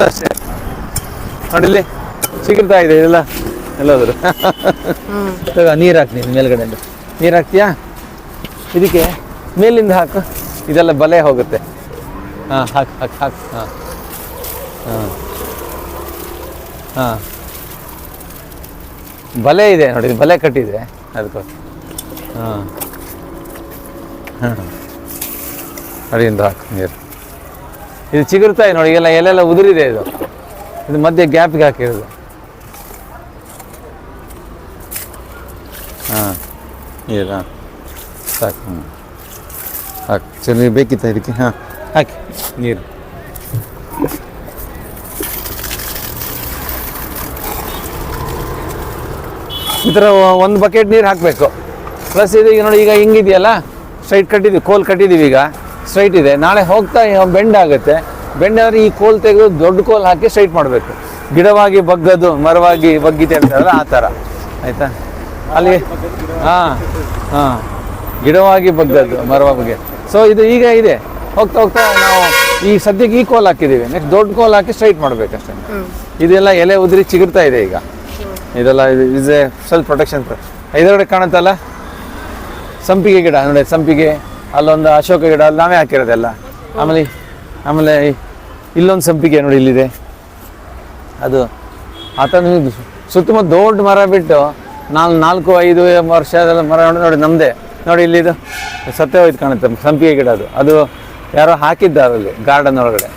ಇಲ್ಲೂ ಅಷ್ಟೇ. ನೋಡಿಲ್ಲಿ? ಸಿಗುತ್ತಾ ಇದೆ ಇದೆಲ್ಲ? ಎಲ್ಲೋದ್ರು? ನೀರು ಹಾಕ್ತೀನಿ ಮೇಲ್ಗಡೆ ನೀರು ಹಾಕ್ತೀಯಾ? ಇದಕ್ಕೆ ಮೇಲಿಂದ ಹಾಕು. ಇದೆಲ್ಲ ಬಲೆ ಹೋಗುತ್ತೆ. ಹಾಂ, ಹಾಕು ಹಾಕು ಹಾಕು. ಹಾಂ. ಹಾಂ. ಹಾಂ. ಬಲೆ ಇದೆ ನೋಡಿ, ಇದು ಬಲೆ ಕಟ್ಟಿದೆ. ಅದಕ್ಕೋಸ್ಕರ ಹಾಂ. ಹಾಂ. ಅಡಿಯಿಂದ ಹಾಕು ನೀರು. ಇದು ಚಿಗುರ್ತಾ ಇದೆ ನೋಡಿ ಎಲ್ಲ ಎಲ್ಲೆಲ್ಲ ಉದುರಿದೆ ಇದು. ಇದು ಮಧ್ಯೆ ಗ್ಯಾಪ್ಗೆ ಹಾಕಿರೋದು. ಹಾಂ. ನೀರು ಹಾಂ ಸಾಕು. ಹ್ಞೂ ಹಾಕಿ. ಚೆನ್ನಾಗಿ ಬೇಕಿತ್ತ ಇದಕ್ಕೆ? ಹಾಂ. ಹಾಕಿ. ನೀರು. ಈ ಥರ ಒಂದು ಬಕೆಟ್ ನೀರು ಹಾಕಬೇಕು. ಪ್ಲಸ್ ಇದು ಈಗ ನೋಡಿ ಈಗ ಹಿಂಗಿದೆಯಲ್ಲ? ಸೈಡ್ ಕಟ್ಟಿದ್ದೀವಿ ಕೋಲ್ ಕಟ್ಟಿದ್ದೀವಿ ಈಗ. ಸ್ಟ್ರೈಟ್ ಇದೆ. ನಾಳೆ ಹೋಗ್ತಾ ಬೆಂಡ್ ಆಗುತ್ತೆ. ಬೆಂಡ್ ಆದರೆ ಈ ಕೋಲ್ ತೆಗೆದು ದೊಡ್ಡ ಕೋಲ್ ಹಾಕಿ ಸ್ಟ್ರೈಟ್ ಮಾಡಬೇಕು. ಗಿಡವಾಗಿ ಬಗ್ಗದು ಮರವಾಗಿ ಬಗ್ಗಿದೆ ಅಂತಾರಲ್ಲ ಆ ಥರ. ಆಯಿತಾ? ಅಲ್ಲಿ ಹಾಂ ಹಾಂ. ಗಿಡವಾಗಿ ಬಗ್ಗದ್ದು ಮರವಾಗಿ ಸೊ ಇದು ಈಗ ಇದೆ. ಹೋಗ್ತಾ ಹೋಗ್ತಾ ನಾವು ಈ ಸದ್ಯಕ್ಕೆ ಈ ಕೋಲ್ ಹಾಕಿದ್ದೀವಿ. ನೆಕ್ಸ್ಟ್ ದೊಡ್ಡ ಕೋಲ್ ಹಾಕಿ ಸ್ಟ್ರೈಟ್ ಮಾಡಬೇಕಷ್ಟೇ. ಇದೆಲ್ಲ ಎಲೆ ಉದುರಿ ಚಿಗುರ್ತಾ ಇದೆ ಈಗ. ಇದೆಲ್ಲ ಇಸ್ ಎ ಸೆಲ್ಫ್ ಪ್ರೊಟೆಕ್ಷನ್ ಇದರೊಳಗೆ ಕಾಣುತ್ತಲ್ಲ? ಸಂಪಿಗೆ ಗಿಡ ನೋಡಿ ಸಂಪಿಗೆ. ಅಲ್ಲೊಂದು ಅಶೋಕ ಗಿಡ ಅಲ್ಲಿ ನಾವೇ ಹಾಕಿರೋದೆಲ್ಲ. ಆಮೇಲೆ ಆಮೇಲೆ ಇಲ್ಲೊಂದು ಸಂಪಿಗೆ ನೋಡಿ ಇಲ್ಲಿದೆ. ಅದು ಆತ ಸುತ್ತಮುತ್ತ ದೊಡ್ಡ ಮರ ಬಿಟ್ಟು ನಾಲ್ ನಾಲ್ಕು ಐದು ವರ್ಷ ಮರ ನೋಡಿ ನೋಡಿ ನಮ್ಮದೇ ನೋಡಿ ಇಲ್ಲಿದು ಸತ್ಯ ಹೋಯ್ತು ಕಾಣುತ್ತೆ ಸಂಪಿಗೆ ಗಿಡ ಅದು. ಅದು ಯಾರೋ ಹಾಕಿದ್ದಾರೆ ಅಲ್ಲಿ ಗಾರ್ಡನ್ ಒಳಗಡೆ.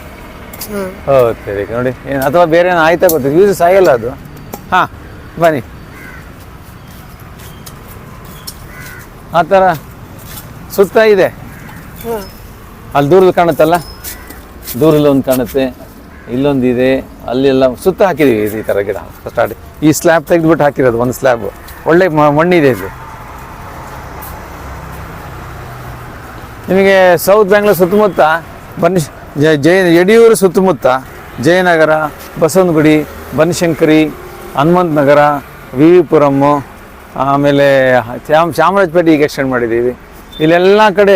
ಸರಿ ನೋಡಿ ಏನು ಅಥವಾ ಬೇರೆ ಏನೋ ಆಯ್ತಾ ಗೊತ್ತಿಲ್ಲ ಯೂಸ್ ಸಾಯಲ್ಲ ಅದು. ಹಾಂ ಬನ್ನಿ. ಆ ಥರ ಸುತ್ತ ಇದೆ. ಅಲ್ಲಿ ದೂರದಲ್ಲಿ ಕಾಣುತ್ತಲ್ಲ? ದೂರಲ್ಲಿ ಒಂದು ಕಾಣುತ್ತೆ ಇಲ್ಲೊಂದು ಇದೆ ಅಲ್ಲೆಲ್ಲ ಸುತ್ತ ಹಾಕಿದೀವಿ ಈ ಥರ ಗಿಡ ಸ್ಟಾರ್ಟ್ ಈ ಸ್ಲ್ಯಾಬ್ ತೆಗೆದುಬಿಟ್ಟು ಹಾಕಿರೋದು, ಒಂದು ಸ್ಲ್ಯಾಬ್ ಒಳ್ಳೆ ಮಣ್ಣಿದೆ ಇದು. ನಿಮಗೆ ಸೌತ್ ಬ್ಯಾಂಗ್ಳೂರ್ ಸುತ್ತಮುತ್ತ, ಬನ್ನಿ, ಜ- ಜಯ ಯಡಿಯೂರು ಸುತ್ತಮುತ್ತ, ಜಯನಗರ, ಬಸವನಗುಡಿ, ಬನಶಂಕರಿ ಹನುಮಂತ ನಗರ ವಿ ವಿ ಪುರಮ್ಮು ಆಮೇಲೆ ಚಾಮ್ ಚಾಮರಾಜಪೇಟೆ ಈಗ ಎಕ್ಸ್ಟೆಂಡ್ ಮಾಡಿದ್ದೀವಿ. ಇಲ್ಲೆಲ್ಲ ಕಡೆ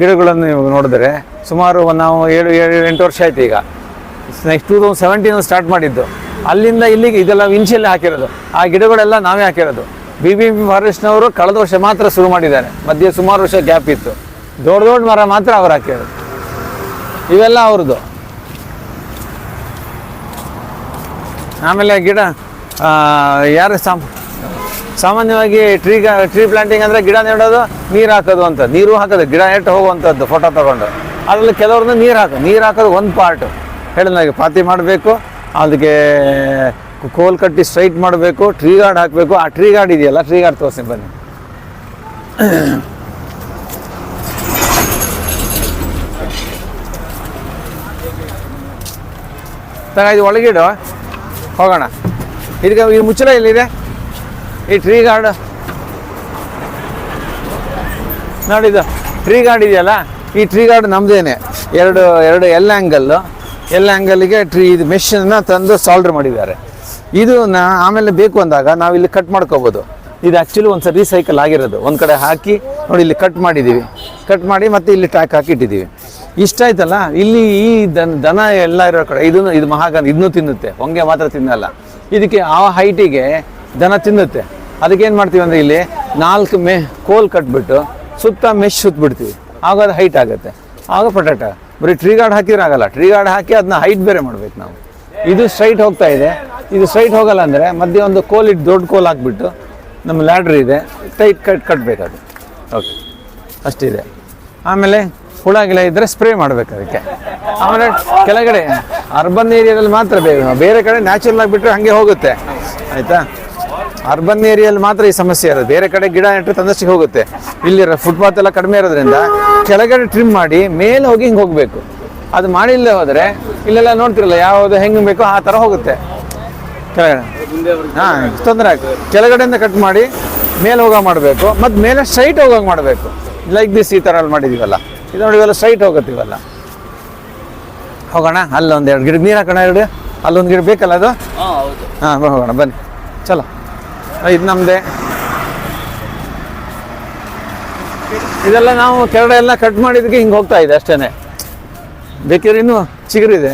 ಗಿಡಗಳನ್ನು ನೀವು ನೋಡಿದ್ರೆ ಸುಮಾರು ನಾವು ಏಳು ಏಳು, ಎಂಟು ವರ್ಷ ಆಯ್ತು ಈಗ. Next two thousand seventeen start ಮಾಡಿದ್ದು. ಅಲ್ಲಿಂದ ಇಲ್ಲಿಗೆ ಇದೆಲ್ಲ ವಿಂಚಲ್ಲಿ ಹಾಕಿರೋದು. ಆ ಗಿಡಗಳೆಲ್ಲ ನಾವೇ ಹಾಕಿರೋದು. ಬಿ ಬಿ ಪಿ ಫಾರೆಸ್ಟ್ನವರು ಕಳೆದ ವರ್ಷ ಮಾತ್ರ ಶುರು ಮಾಡಿದ್ದಾರೆ. ಮಧ್ಯೆ ಸುಮಾರು ವರ್ಷ ಗ್ಯಾಪ್ ಇತ್ತು. ದೊಡ್ಡ ದೊಡ್ಡ ಮರ ಮಾತ್ರ ಅವ್ರು ಹಾಕಿರೋದು. ಇವೆಲ್ಲ ಅವ್ರದ್ದು. ಆಮೇಲೆ ಗಿಡ ಯಾರು ಸಾಮ್ ಸಾಮಾನ್ಯವಾಗಿ ಟ್ರೀ ಟ್ರೀ ಪ್ಲಾಂಟಿಂಗ್ ಅಂದರೆ ಗಿಡ ನೆಡೋದು, ನೀರು ಹಾಕೋದು ಅಂತ. ನೀರು ಹಾಕೋದು, ಗಿಡ ನೆಟ್ಟು ಹೋಗುವಂಥದ್ದು ಫೋಟೋ ತಗೊಂಡು. ಅದರಲ್ಲಿ ಕೆಲವ್ರನ್ನ ನೀರು ಹಾಕೋದು. ನೀರು ಹಾಕೋದು ಒಂದು ಪಾರ್ಟ್ ಹೇಳಿದಾಗೆ ಪಾತಿ ಮಾಡಬೇಕು ಅದಕ್ಕೆ ಕೋಲ್ ಕಟ್ಟಿ ಸ್ಟ್ರೈಟ್ ಮಾಡಬೇಕು ಟ್ರೀ ಗಾರ್ಡ್ ಹಾಕಬೇಕು. ಆ ಟ್ರೀ ಗಾರ್ಡ್ ಇದೆಯಲ್ಲ ಟ್ರೀ ಗಾರ್ಡ್ ತೋರಿಸಿ ಬನ್ನಿ. ಇದು ಒಳಗಿಡು. ಹೋಗೋಣ. ಇದಕ್ಕೆ ಈ ಮುಚ್ಚಳ ಎಲ್ಲಿದೆ? ಈ ಟ್ರೀ ಗಾರ್ಡ್ ನೋಡಿದ್ದು ಟ್ರೀ ಗಾರ್ಡ್ ಇದೆಯಲ್ಲ? ಈ ಟ್ರೀ ಗಾರ್ಡ್ ನಮ್ದೇನೆ. ಎರಡು ಎರಡು ಎಲ್ ಆ್ಯಂಗಲ್ಲು ಎಲ್ ಆ್ಯಂಗಲ್ಗೆ ಟ್ರೀ ಇದು ಮೆಷನ್ನ ತಂದು ಸಾಲ್ಡ್ರ್ ಮಾಡಿದ್ದಾರೆ. ಇದು ಆಮೇಲೆ ಬೇಕು ಅಂದಾಗ ನಾವು ಇಲ್ಲಿ ಕಟ್ ಮಾಡ್ಕೋಬೋದು. ಇದು ಆ್ಯಕ್ಚುಲಿ ಒಂದು ಸರಿ ರೀಸೈಕಲ್ ಆಗಿರೋದು. ಒಂದು ಕಡೆ ಹಾಕಿ, ನೋಡಿ ಇಲ್ಲಿ ಕಟ್ ಮಾಡಿದ್ದೀವಿ ಕಟ್ ಮಾಡಿ ಮತ್ತೆ ಇಲ್ಲಿ ಟ್ಯಾಕ್ ಹಾಕಿಟ್ಟಿದ್ದೀವಿ ಇಷ್ಟ ಆಯ್ತಲ್ಲ? ಇಲ್ಲಿ ಈ ದನ ದನ ಎಲ್ಲ ಇರೋ ಕಡೆ, ಇದನ್ನು, ಇದು ಮಹಾಗನ್ ಇದನ್ನು ತಿನ್ನುತ್ತೆ. ಹೊಂಗೆ ಮಾತ್ರ ತಿನ್ನಲ್ಲ. ಇದಕ್ಕೆ ಆ ಹೈಟಿಗೆ ದನ ತಿನ್ನುತ್ತೆ. ಅದಕ್ಕೆ ಏನು ಮಾಡ್ತೀವಿ ಅಂದರೆ ಇಲ್ಲಿ ನಾಲ್ಕು ಮೆ, ಕೋಲ್ ಕಟ್ಬಿಟ್ಟು ಸುತ್ತ ಮೆಶ್ ಸುತ್ತಬಿಡ್ತೀವಿ ಆಗ ಅದು ಹೈಟ್ ಆಗುತ್ತೆ. ಆಗ ಪಟಾಟ. ಬರೀ ಟ್ರೀ ಗಾರ್ಡ್ ಹಾಕಿದ್ರೆ ಆಗಲ್ಲ ಟ್ರೀ ಗಾರ್ಡ್ ಹಾಕಿ ಅದನ್ನ ಹೈಟ್ ಬೇರೆ ಮಾಡ್ಬೇಕು ನಾವು. ಇದು ಸ್ಟ್ರೈಟ್ ಹೋಗ್ತಾ ಇದೆ. ಇದು ಸ್ಟ್ರೈಟ್ ಹೋಗಲ್ಲ ಅಂದರೆ ಮಧ್ಯೆ ಒಂದು ಕೋಲ್ ಇಟ್ಟು ದೊಡ್ಡ ಕೋಲ್ ಹಾಕ್ಬಿಟ್ಟು ನಮ್ಮ ಲ್ಯಾಡ್ರ್ ಇದೆ. ಟೈಟ್ ಕಟ್ ಕಟ್ಟಬೇಕದು ಓಕೆ ಅಷ್ಟಿದೆ. ಆಮೇಲೆ ಹುಳ ಗಿಳ ಇದ್ದರೆ ಸ್ಪ್ರೇ ಮಾಡಬೇಕು ಅದಕ್ಕೆ. ಆಮೇಲೆ ಕೆಳಗಡೆ ಅರ್ಬನ್ ಏರಿಯಾದಲ್ಲಿ ಮಾತ್ರ ಬೇರೆ ಬೇರೆ ಕಡೆ ನ್ಯಾಚುರಲ್ ಆಗಿಬಿಟ್ರೆ ಹಾಗೆ ಹೋಗುತ್ತೆ. ಆಯಿತಾ? ಅರ್ಬನ್ ಏರಿಯಲ್ಲಿ ಮಾತ್ರ ಈ ಸಮಸ್ಯೆ ಇರೋದು. ಬೇರೆ ಕಡೆ ಗಿಡ ನೆಟ್ಟರೆ ತಂದಷ್ಟಿಗೆ ಹೋಗುತ್ತೆ. ಇಲ್ಲಿ ಫುಟ್ಪಾತ್ ಎಲ್ಲ ಕಡಿಮೆ ಇರೋದ್ರಿಂದ ಕೆಳಗಡೆ ಟ್ರಿಮ್ ಮಾಡಿ ಮೇಲೆ ಹೋಗಿ ಹಿಂಗೆ ಹೋಗಬೇಕು. ಅದು ಮಾಡಿಲ್ಲದೆ ಹೋದರೆ ಇಲ್ಲೆಲ್ಲ ನೋಡ್ತಿರಲ್ಲ ಯಾವುದು ಹೆಂಗೆ ಬೇಕೋ ಆ ಥರ ಹೋಗುತ್ತೆ. ಕೆಳಗಡೆ. ಹಾಂ ತೊಂದರೆ ಆಗ್ತದೆ ಕೆಳಗಡೆಯಿಂದ ಕಟ್ ಮಾಡಿ ಮೇಲೆ ಹೋಗೋ ಮಾಡಬೇಕು. ಮತ್ತು ಮೇಲೆ ಸ್ಟ್ರೈಟ್ ಹೋಗೋಂಗೆ ಮಾಡಬೇಕು. ಲೈಕ್ ದಿಸ್ ಈ ಥರ ಅಲ್ಲಿ ಮಾಡಿದ್ದೀವಲ್ಲ ಇದು ನೋಡಿ ಇವೆಲ್ಲ ಸ್ಟ್ರೈಟ್ ಹೋಗುತ್ತೀವಲ್ಲ ಹೋಗೋಣ ಅಲ್ಲೊಂದು ಎರಡು ಗಿಡ ನೀರು ಹಾಕೋಣ ಎರಡು? ಅಲ್ಲೊಂದು ಗಿಡ ಬೇಕಲ್ಲ ಅದು? ಹಾಂ ಹೋಗೋಣ ಬನ್ನಿ. ಚಲೋ. ಇದು ನಮ್ದೆ. ಇದೆಲ್ಲ ನಾವು ಕೆರಡ ಎಲ್ಲ ಕಟ್ ಮಾಡಿದಕ್ಕೆ ಹಿಂಗೆ ಹೋಗ್ತಾ ಇದೆ ಅಷ್ಟೇ ಬೇಕಿದ್ರೆ ಇನ್ನು ಚಿಗುರಿದೆ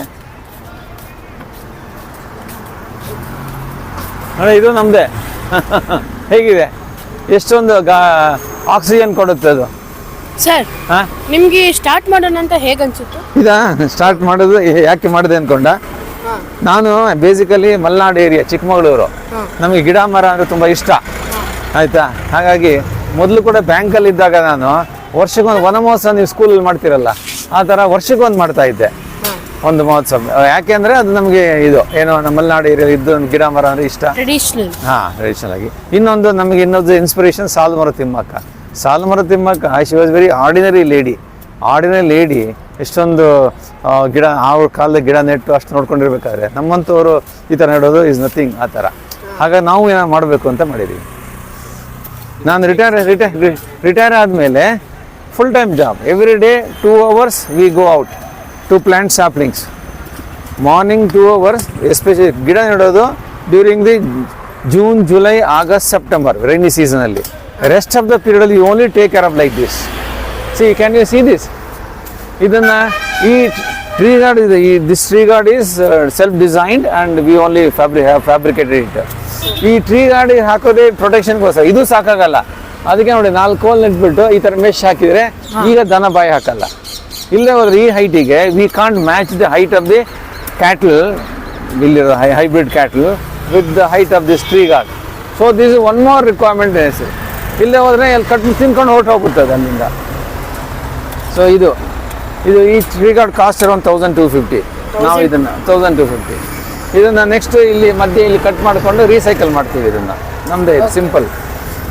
ಅಣ್ಣ ಇದು ನಮ್ದೆ. ಹೇಗಿದೆ? ಎಷ್ಟೊಂದು ಗಾ ಆಕ್ಸಿಜನ್ ಕೊಡುತ್ತೆ ಅದು. ಸರ್ ನಿಮಗೆ ಸ್ಟಾರ್ಟ್ ಮಾಡೋಣ ಅಂತ ಹೇಗೆ ಅನ್ಸುತ್ತೆ ಇದಾ? ಸ್ಟಾರ್ಟ್ ಮಾಡೋದು ಯಾಕೆ ಮಾಡಿದೆ ಅನ್ಕೊಂಡ? ನಾನು ಬೇಸಿಕಲಿ ಮಲೆನಾಡು ಏರಿಯಾ ಚಿಕ್ಕಮಗಳೂರು. ನಮಗೆ ಗಿಡ ಮರ ಅಂದ್ರೆ ತುಂಬ ಇಷ್ಟ. ಆಯ್ತಾ? ಹಾಗಾಗಿ ಮೊದಲು ಕೂಡ ಬ್ಯಾಂಕಲ್ಲಿ ಇದ್ದಾಗ ನಾನು ವರ್ಷಕ್ಕೊಂದು ವನ ಮಹೋತ್ಸವ ನೀವು ಸ್ಕೂಲಲ್ಲಿ ಮಾಡ್ತಿರಲ್ಲ ಆ ಥರ ವರ್ಷಕ್ಕೊಂದು ಮಾಡ್ತಾ ಇದ್ದೆ. ಒಂದು ಮಹೋತ್ಸವ. ಯಾಕೆ ಅಂದರೆ ಅದು ನಮಗೆ ಇದು ಏನೋ ನಮ್ಮ ಮಲೆನಾಡು ಏರಿಯಾ ಇದ್ದು ಗಿಡ ಮರ ಅಂದ್ರೆ ಇಷ್ಟ. ಹಾ ಟ್ರೆಡಿಷನಲ್ ಆಗಿ. ಇನ್ನೊಂದು ನಮಗೆ ಇನ್ನೊಂದು inspiration Salumara Thimmakka. Salumara Thimmakka she was very ordinary lady ordinary lady ಎಷ್ಟೊಂದು ಗಿಡ ಅವ್ರ ಕಾಲದ ಗಿಡ ನೆಟ್ಟು ಅಷ್ಟು ನೋಡ್ಕೊಂಡಿರ್ಬೇಕಾದ್ರೆ ನಮ್ಮಂಥವ್ರು ಈ ಥರ ನೆಡೋದು ಇಸ್ ನಥಿಂಗ್ ಆ ಥರ. ಹಾಗಾಗಿ ನಾವು ಏನೋ ಮಾಡಬೇಕು ಅಂತ ಮಾಡಿದ್ದೀವಿ ನಾನು ರಿಟೈರ್ ರಿಟೈರ್ ರಿಟೈರ್ ಆದಮೇಲೆ full time job every day two hours we go out to plant saplings morning two hours especially ಗಿಡ ನೆಡೋದು during the June July August September rainy ಸೀಸನಲ್ಲಿ rest of the ಪೀರಿಯಡಲ್ಲಿ you only take care of like this see can you see this ಇದನ್ನು ಈ tree guard ಇದೆ. ಈ this tree guard is self designed and we only fabri fabricated it ಈ tree guard ಹಾಕೋದೇ ಪ್ರೊಟೆಕ್ಷನ್ಗೋಸ್ಕರ ಇದು ಸಾಕಾಗಲ್ಲ. ಅದಕ್ಕೆ ನೋಡಿ ನಾಲ್ಕು ಕೋಲ್ ನೆಟ್ಬಿಟ್ಟು ಈ ಥರ ಮೆಶ್ ಹಾಕಿದರೆ ಈಗ ದನ ಬಾಯಿ ಹಾಕಲ್ಲ. ಇಲ್ಲೇ ಹೋದ್ರೆ ಈ ಹೈಟಿಗೆ we can't match the height of the cattle ಇಲ್ಲಿರೋ high hybrid cattle with the height of this tree guard so this one more requirement ಇಲ್ಲೇ ಹೋದರೆ ಎಲ್ಲಿ ಕಟ್ ತಿನ್ಕೊಂಡು ಹೊರಟು ಹೋಗ್ಬಿಡ್ತದೆ ಅಲ್ಲಿಂದ. ಸೊ ಇದು ಇದು ಈ tree guard cost around thousand two fifty ನಾವು ಇದನ್ನು ತೌಸಂಡ್ ಟು ಫಿಫ್ಟಿ ಇದನ್ನು ನೆಕ್ಸ್ಟ್ ಇಲ್ಲಿ ಮಧ್ಯೆ ಇಲ್ಲಿ ಕಟ್ ಮಾಡಿಕೊಂಡು ರೀಸೈಕಲ್ ಮಾಡ್ತೀವಿ ಇದನ್ನು. ನಮ್ಮದೇ ಇದು ಸಿಂಪಲ್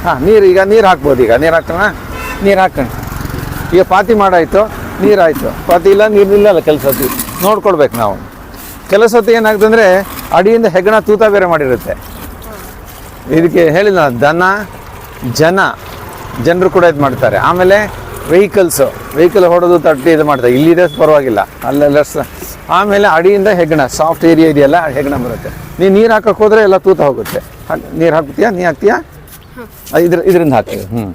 ಹಾಂ ನೀರು ಈಗ ನೀರು ಹಾಕ್ಬೋದು ಈಗ. ನೀರು ಹಾಕೋಣ ನೀರು ಹಾಕೋಣ ಈಗ ಪಾತಿ ಮಾಡಾಯಿತು ನೀರಾಯಿತು. ಪಾತಿ ಇಲ್ಲ ನೀರು ನಿಲ್ಲಲ್ಲ ಕೆಲಸ ಹೊತ್ತಿ. ನೋಡ್ಕೊಳ್ಬೇಕು ನಾವು. ಕೆಲಸ ಹೊತ್ತು ಏನಾಗ್ತದೆ ಅಂದರೆ ಅಡಿಯಿಂದ ಹೆಗ್ಗಣ ತೂತ ಬೇರೆ ಮಾಡಿರುತ್ತೆ. ಇದಕ್ಕೆ ಹೇಳಿಲ್ಲ ದನ ಜನ. ಜನರು ಕೂಡ ಇದು ಮಾಡ್ತಾರೆ ಆಮೇಲೆ ವೆಹಿಕಲ್ಸು ವೆಹಿಕಲ್ ಹೊಡೆದು ತಟ್ಟಿ ಇದು ಮಾಡ್ತಾರೆ. ಇಲ್ಲಿದೆ ಪರವಾಗಿಲ್ಲ. ಅಲ್ಲೆಲ್ಲ ಆಮೇಲೆ ಅಡಿಯಿಂದ ಹೆಗ್ಗಣ ಸಾಫ್ಟ್ ಏರಿಯಾ ಇದೆಯಲ್ಲ ಹೆಗ್ಗಣ ಬರುತ್ತೆ. ನೀನು ನೀರು ಹಾಕಕ್ಕೆ ಹೋದರೆ ಎಲ್ಲ ತೂತ ಹೋಗುತ್ತೆ. ನೀರು ಹಾಕ್ತೀಯಾ ನೀ ಹಾಕ್ತೀಯಾ? ಇದ್ರ ಇದರಿಂದ ಹಾಕ್ತೀವಿ. ಹ್ಞೂ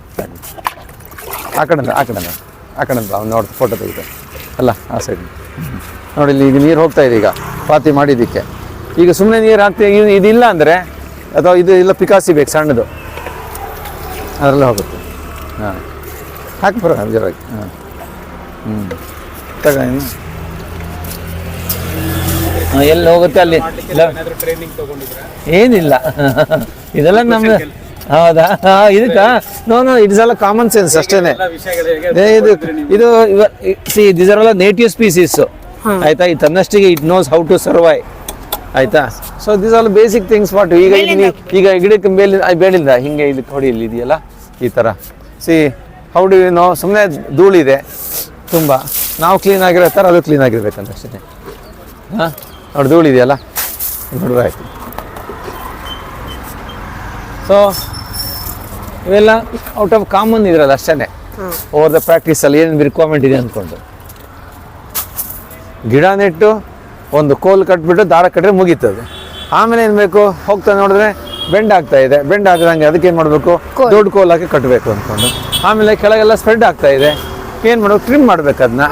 ಆ ಕಡೆ ಆ ಕಡೆ ಆ ಕಡೆ ಅವ್ನು ನೋಡಿ ಫೋಟೋ ತೆಗಿತಾರೆ ಅಲ್ಲ ಆ ಸೈಡ್ ನೋಡಿ ಇಲ್ಲಿ ಈಗ ನೀರು ಹೋಗ್ತಾ ಇದೆ ಈಗ. ಪಾತಿ ಮಾಡಿದ್ದಕ್ಕೆ. ಈಗ ಸುಮ್ಮನೆ ನೀರು ಹಾಕ್ತೀವಿ ಇದು ಇದಿಲ್ಲ ಅಂದರೆ ಅಥವಾ ಇದು ಇಲ್ಲ ಪಿಕಾಸಿ ಬೇಕು ಸಣ್ಣದು. ಅದರಲ್ಲೇ ಹೋಗುತ್ತೆ. ಹಾಂ. ಹಾಕಿ ಬರೋ ಜೋರಾಗಿ ಹಾಂ. ಹ್ಞೂ ತಗ ಎಲ್ಲಿ ಹೋಗುತ್ತೆ ಅಲ್ಲಿ? ಇಲ್ಲ. ಟ್ರೈನಿಂಗ್ ತಗೊಂಡಿದ್ರೆ? ಏನಿಲ್ಲ. ಇದೆಲ್ಲ ನಮ್ಮ ಹೌದಾ? ಹಾ, ಇದಕ್ಕ? ನೋ ನೋ ಇಟ್ಸ್ ಎಲ್ಲ ಕಾಮನ್ ಸೆನ್ಸ್ ಅಷ್ಟೇನೆ ಏ, ಇದು ಇದು ಸಿ ದಿಸ್ ಆರ್ ಎಲ್ಲ ನೇಟಿವ್ ಸ್ಪೀಸೀಸ್ ಆಯ್ತಾ? ಈ ತನ್ನಷ್ಟಿಗೆ it knows how to survive ಆಯ್ತಾ? So this all basic things what ಈಗ ಈಗ ಗಿಡಕ್ಕೆ ಮೇಲೆ ಬೇಡಿಲ್ಲ ಹಿಂಗೆ ಇದಕ್ಕೆ ಹೊಡಿ ಇಲ್ಲಿ ಇದೆಯಲ್ಲ? ಈ ಥರ ಸಿ ಹೌ ಡು ನೋ ಸುಮ್ಮನೆ ಧೂಳಿದೆ ತುಂಬ. ನಾವು ಕ್ಲೀನ್ ಆಗಿರೋ ಥರ ಅದು ಕ್ಲೀನ್ ಆಗಿರ್ಬೇಕಂತ ಅಷ್ಟೇ. ಹಾಂ? ನೋಡಿ ಧೂಳಿದೆಯಲ್ಲ ನೋಡಿದ್ರೆ ಆಯಿತು. ಸೊ ಇವೆಲ್ಲ ಔಟ್ ಆಫ್ ಕಾಮನ್ ಇದ್ರಲ್ಲ ಅಷ್ಟೇ ಓವರ್ ದ ಪ್ರಾಕ್ಟೀಸಲ್ಲಿ ಏನು ರಿಕ್ವೈರ್ಮೆಂಟ್ ಇದೆ ಅಂದ್ಕೊಂಡು ಗಿಡ ನೆಟ್ಟು ಒಂದು ಕೋಲ್ ಕಟ್ಬಿಟ್ಟು ದಾರ ಕಟ್ಟಿದ್ರೆ ಮುಗೀತದೆ. ಆಮೇಲೆ ಏನು ಬೇಕು? ಹೋಗ್ತಾ ನೋಡಿದ್ರೆ ಬೆಂಡ್ ಆಗ್ತಾ ಇದೆ. ಬೆಂಡ್ ಆಗದಂಗೆ ಅದಕ್ಕೆ ಏನು ಮಾಡಬೇಕು? ದೊಡ್ಡ ಕೋಲ್ ಹಾಕಿ ಕಟ್ಟಬೇಕು ಅಂದ್ಕೊಂಡು ಆಮೇಲೆ ಕೆಳಗೆಲ್ಲ ಸ್ಪ್ರೆಡ್ ಆಗ್ತಾ ಇದೆ. ಏನು ಮಾಡಬೇಕು ಟ್ರಿಮ್ ಮಾಡ್ಬೇಕು ಅದನ್ನ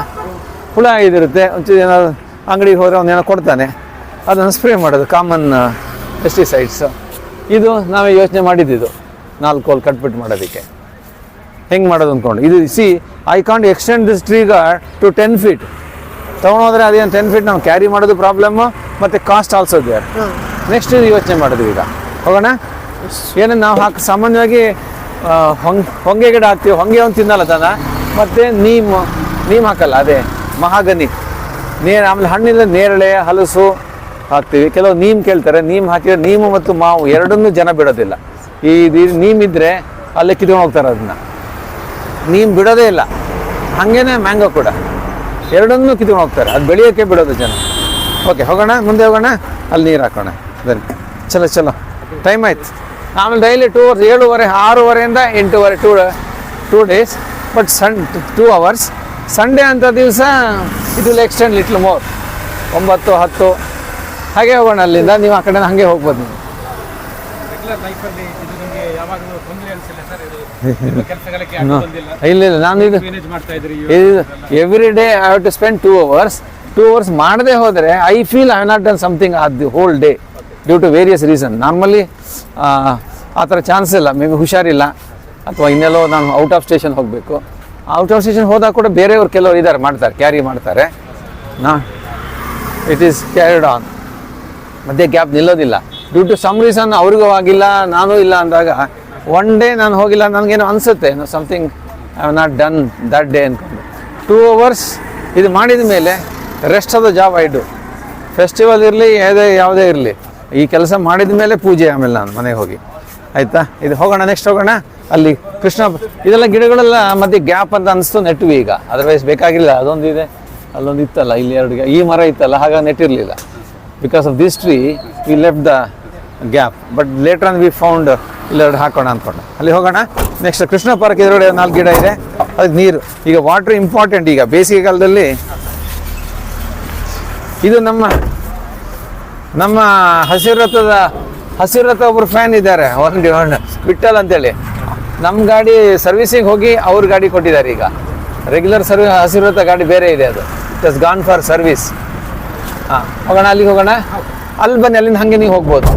ಹುಳ ಇದಿರುತ್ತೆ ಒಂಚೂರು ಏನಾದ್ರು ಅಂಗಡಿಗೆ ಹೋದರೆ ಅವನೇನೋ ಕೊಡ್ತಾನೆ. ಅದನ್ನು ಸ್ಪ್ರೇ ಮಾಡೋದು ಕಾಮನ್ ಪೆಸ್ಟಿಸೈಡ್ಸು ಇದು ನಾವೇ ಯೋಚನೆ ಮಾಡಿದ್ದಿದ್ದು ನಾಲ್ಕು ಕೋಲ್ ಕಟ್ಬಿಟ್ಟು ಮಾಡೋದಕ್ಕೆ. ಹೆಂಗೆ ಮಾಡೋದು ಅಂದ್ಕೊಂಡು ಇದು see I can't extend this tree guard to ten feet ತೊಗೊಂಡೋದ್ರೆ ಅದೇನು ಟೆನ್ ಫೀಟ್ ನಾವು ಕ್ಯಾರಿ ಮಾಡೋದು ಪ್ರಾಬ್ಲಮ್ಮು ಮತ್ತು ಕಾಸ್ಟ್ ಆಲ್ಸೋ ದೇರ್ ನೆಕ್ಸ್ಟ್ ಇದು ಯೋಚನೆ ಮಾಡೋದು ಈಗ. ಹೋಗೋಣ? ಏನು ನಾವು ಹಾಕಿ, ಸಾಮಾನ್ಯವಾಗಿ ಹೊಂಗೆ, ಹೊಂಗ್ ಗಿಡ ಹಾಕ್ತೀವಿ. ಹೊಂಗೆ ಒಂದು ತಿನ್ನಲ್ಲ ತಾನ? ಮತ್ತು ನೀಮ್ ನೀಮ್ ಹಾಕಲ್ಲ, ಅದೇ, ಮಹಾಗನಿ. ನೇರ, ಆಮೇಲೆ ಹಣ್ಣಿಂದ ನೇರಳೆ, ಹಲಸು ಹಾಕ್ತೀವಿ. ಕೆಲವು ನೀಮ್ ಕೇಳ್ತಾರೆ. ನೀಮ್ ಹಾಕಿದ್ರೆ ನೀಮು ಮತ್ತು ಮಾವು ಎರಡನ್ನೂ ಜನ ಬಿಡೋದಿಲ್ಲ. ಈ ನೀಮ್ ಇದ್ದರೆ ಅಲ್ಲೇ ಕಿತ್ಕೊಂಡು ಹೋಗ್ತಾರೆ ಅದನ್ನ ನೀಮ್ ಬಿಡೋದೇ ಇಲ್ಲ. ಹಾಗೇನೆ ಮ್ಯಾಂಗೋ ಕೂಡ. ಎರಡನ್ನೂ ಕಿತ್ಕೊಂಡು ಹೋಗ್ತಾರೆ. ಅದು ಬೆಳೆಯೋಕ್ಕೆ ಬಿಡೋದು ಜನ. ಓಕೆ, ಹೋಗೋಣ? ಮುಂದೆ ಹೋಗೋಣ? ಅಲ್ಲಿ ನೀರು ಹಾಕೋಣ. ಬನ್ನಿ ಚಲೋ ಚಲೋ. ಟೈಮ್ ಆಯ್ತು. ಆಮೇಲೆ ಡೈಲಿ ಟೂ ಅವರ್ಸ್ ಏಳುವರೆ ಆರೂವರೆಯಿಂದ ಎಂಟೂವರೆ two two days but sun two hours Sunday ಅಂತ ದಿವಸ it will extend little more ಒಂಬತ್ತು ಹತ್ತು ಹಾಗೆ ಹೋಗೋಣ ಅಲ್ಲಿಂದ. ನೀವು ಆ ಕಡೆ ಹಾಗೆ ಹೋಗ್ಬೋದು ನೀವು. ಇಲ್ಲ ಇಲ್ಲ ನಾನು ಇದು every day I have to spend two hours two hours ಮಾಡದೆ ಹೋದರೆ I feel I not done something at the whole day due to various reason normally ಆ ಥರ ಚಾನ್ಸ್ ಇಲ್ಲ. ಮೇ ಬಿ ಹುಷಾರಿಲ್ಲ. ಅಥವಾ ಇನ್ನೆಲ್ಲೋ ನಾನು ಔಟ್ ಆಫ್ ಸ್ಟೇಷನ್ ಹೋಗಬೇಕು. ಔಟ್ ಆಫ್ ಸ್ಟೇಷನ್ ಹೋದಾಗ ಕೂಡ ಬೇರೆಯವ್ರು ಕೆಲವರು ಇದ್ದಾರೆ, ಮಾಡ್ತಾರೆ ಕ್ಯಾರಿ ಮಾಡ್ತಾರೆ. ನಾ ಇಟ್ ಈಸ್ ಕ್ಯಾರಿಡ್ ಆನ್ ಮಧ್ಯೆ ಗ್ಯಾಪ್ ನಿಲ್ಲೋದಿಲ್ಲ. ಡ್ಯೂ ಟು ಸಮ್ ರೀಸನ್ ಅವ್ರಿಗೂ ಆಗಿಲ್ಲ, ನಾನು ಇಲ್ಲ ಅಂದಾಗ ಒನ್ ಡೇ ನಾನು ಹೋಗಿಲ್ಲ ನನಗೇನೋ ಅನಿಸುತ್ತೆ. Something I have not done that day ಅಂದ್ಕೊಂಡು ಟೂ ಅವರ್ಸ್ ಇದು ಮಾಡಿದ ಮೇಲೆ rest of the job I do festival ಇರಲಿ, ಯಾವುದೇ ಯಾವುದೇ ಇರಲಿ. ಈ ಕೆಲಸ ಮಾಡಿದ ಮೇಲೆ ಪೂಜೆ ಆಮೇಲೆ ನಾನು ಮನೆಗೆ ಹೋಗಿ. ಆಯಿತಾ? ಇದು ಹೋಗೋಣ ನೆಕ್ಸ್ಟ್ ಹೋಗೋಣ. ಅಲ್ಲಿ ಕೃಷ್ಣ, ಇದೆಲ್ಲ ಗಿಡಗಳೆಲ್ಲ ಮಧ್ಯೆ ಗ್ಯಾಪ್ ಅಂತ ಅನಿಸ್ತು ನೆಟ್ವಿ ಈಗ. ಅದರ್ವೈಸ್ ಬೇಕಾಗಿಲ್ಲ. ಅದೊಂದು ಇದೆ. ಅಲ್ಲೊಂದು ಇತ್ತಲ್ಲ, ಇಲ್ಲಿ ಎರಡು ಈ ಮರ ಇತ್ತಲ್ಲ, ಹಾಗಾಗಿ ನೆಟ್ಟಿರಲಿಲ್ಲ. Because of this tree we left the gap but later on we found ಇಲ್ಲೆರಡು ಹಾಕೋಣ ಅಂದ್ಕೊಂಡು ಅಲ್ಲಿ ಹೋಗೋಣ. ನೆಕ್ಸ್ಟ್ ಕೃಷ್ಣ ಪಾರ್ಕ್ ಎದುರುಗಡೆ ನಾಲ್ಕು ಗಿಡ ಇದೆ. ಅದಕ್ಕೆ ನೀರು. ಈಗ ವಾಟ್ರ್ ಇಂಪಾರ್ಟೆಂಟ್ ಈಗ. ಬೇಸಿಗೆ ಕಾಲದಲ್ಲಿ ಇದು ನಮ್ಮ ನಮ್ಮ ಹಸಿರಥದ ಹಸಿರಥ ಹಸಿರು ರಥ ಒಬ್ರು ಫ್ಯಾನ್ ಇದ್ದಾರೆ ಒಂದು ಬಿಟ್ಟಲ್ ವಿಠಲ್ ಅಂತೇಳಿ. ನಮ್ಮ ಗಾಡಿ ಸರ್ವಿಸಿಗೆ ಹೋಗಿ ಅವ್ರ ಗಾಡಿ ಕೊಟ್ಟಿದ್ದಾರೆ ಈಗ. ರೆಗ್ಯುಲರ್ ಸರ್ವಿ ಹಸಿರಥ ರಥ ಗಾಡಿ ಬೇರೆ ಇದೆ ಅದು. ಇಟ್ ಗಾನ್ ಫಾರ್ ಸರ್ವಿಸ್ ಹಾಂ ಹೋಗೋಣ ಅಲ್ಲಿಗೆ ಹೋಗೋಣ? ಅಲ್ಲಿ ಬನ್ನಿ ಅಲ್ಲಿಂದ ಹಾಗೆ ನೀವು ಹೋಗ್ಬೋದು.